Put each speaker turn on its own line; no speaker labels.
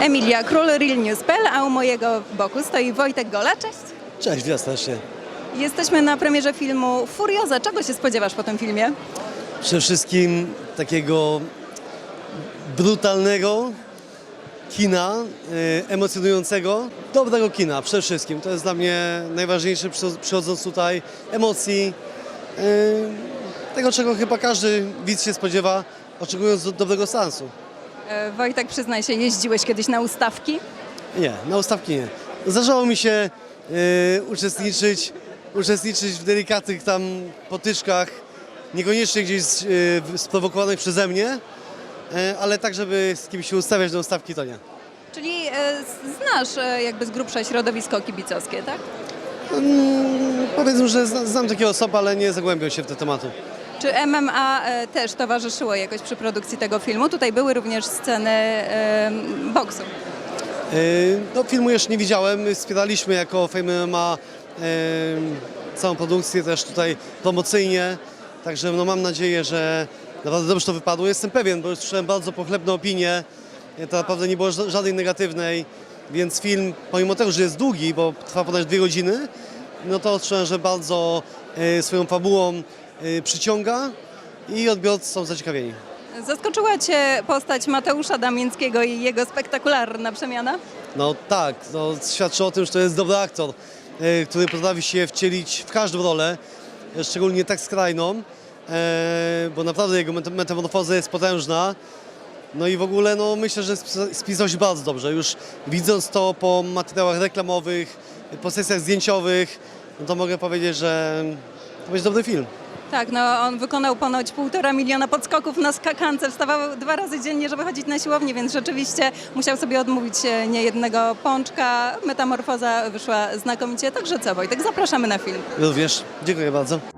Emilia Król, Real News.pl, a u mojego boku stoi Wojtek Gola. Cześć!
Cześć, witam serdecznie.
Jesteśmy na premierze filmu Furioza. Czego się spodziewasz po tym filmie?
Przede wszystkim takiego brutalnego kina, e, emocjonującego, dobrego kina przede wszystkim. To jest dla mnie najważniejsze przy- przychodząc tutaj, emocji, e, tego czego chyba każdy widz się spodziewa, oczekując do dobrego seansu.
E, Wojtek, przyznaj się, jeździłeś kiedyś na ustawki?
Nie, na ustawki nie. Zdarzało mi się e, uczestniczyć, uczestniczyć w delikatnych tam potyczkach, niekoniecznie gdzieś e, sprowokowanych przeze mnie, e, ale tak, żeby z kimś się ustawiać na ustawki, to nie.
Czyli e, znasz e, jakby z grubsza środowisko kibicowskie, tak?
Mm, powiedzmy, że zna- znam takie osoby, ale nie zagłębiam się w te tematy.
Czy MMA e, też towarzyszyło jakoś przy produkcji tego filmu? Tutaj były również sceny e, boksu.
E, No, filmu jeszcze nie widziałem. Wspieraliśmy jako Fame MMA całą produkcję też tutaj promocyjnie. Także no, mam nadzieję, że naprawdę dobrze to wypadło. Jestem pewien, bo słyszałem bardzo pochlebne opinie. To naprawdę nie było ża- żadnej negatywnej. Więc film, pomimo tego, że jest długi, bo trwa ponad dwie godziny, no to odczułem, że bardzo swoją fabułą przyciąga i odbiorcy są zaciekawieni.
Zaskoczyła Cię postać Mateusza Damińskiego i jego spektakularna przemiana?
No tak, no, świadczy o tym, że to jest dobry aktor, e, który potrafi się wcielić w każdą rolę, szczególnie tak skrajną, e, bo naprawdę jego meta- metamorfoza jest potężna. No i w ogóle no, myślę, że spisa- spisał się bardzo dobrze. Już widząc to po materiałach reklamowych, po sesjach zdjęciowych, no to mogę powiedzieć, że to będzie dobry film.
Tak, no on wykonał ponoć półtora miliona podskoków na skakance, wstawał dwa razy dziennie, żeby chodzić na siłownię, więc rzeczywiście musiał sobie odmówić e, niejednego pączka. Metamorfoza wyszła znakomicie, także co Wojtek, zapraszamy na film.
Również dziękuję bardzo.